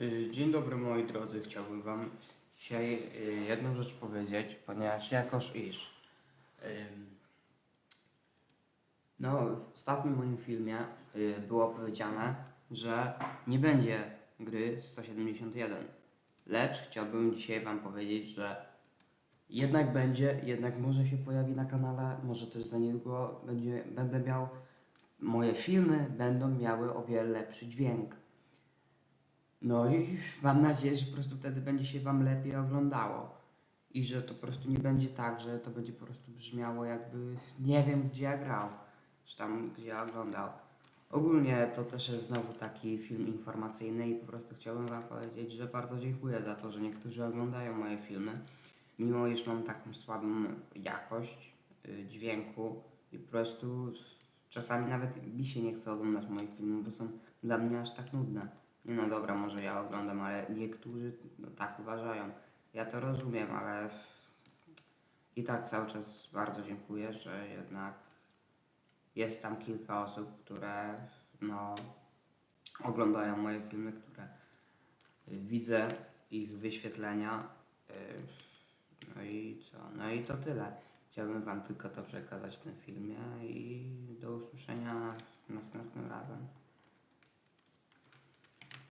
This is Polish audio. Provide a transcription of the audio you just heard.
Y, Dzień dobry moi drodzy, chciałbym wam dzisiaj y, jedną rzecz powiedzieć, ponieważ jakoż iż no w ostatnim moim filmie y, było powiedziane, że nie będzie gry 171 lecz chciałbym dzisiaj wam powiedzieć, że jednak będzie, jednak może się pojawi na kanale, może też za niedługo będzie, będę miał moje filmy będą miały o wiele lepszy dźwięk. No i mam nadzieję, że po prostu wtedy będzie się Wam lepiej oglądało. I że to po prostu nie będzie tak, że to będzie po prostu brzmiało jakby nie wiem gdzie ja grał, czy tam gdzie ja oglądał. Ogólnie to też jest znowu taki film informacyjny i po prostu chciałbym Wam powiedzieć, że bardzo dziękuję za to, że niektórzy oglądają moje filmy, mimo iż mam taką słabą jakość y, dźwięku i po prostu czasami nawet mi się nie chce oglądać moich filmów, bo są dla mnie aż tak nudne. No dobra, może ja oglądam, ale niektórzy no, tak uważają. Ja to rozumiem, ale i tak cały czas bardzo dziękuję, że jednak jest tam kilka osób, które no, oglądają moje filmy, które widzę ich wyświetlenia. y, No i co? No i to tyle. Chciałbym Wam tylko to przekazać w tym filmie i do usłyszenia następnym razem.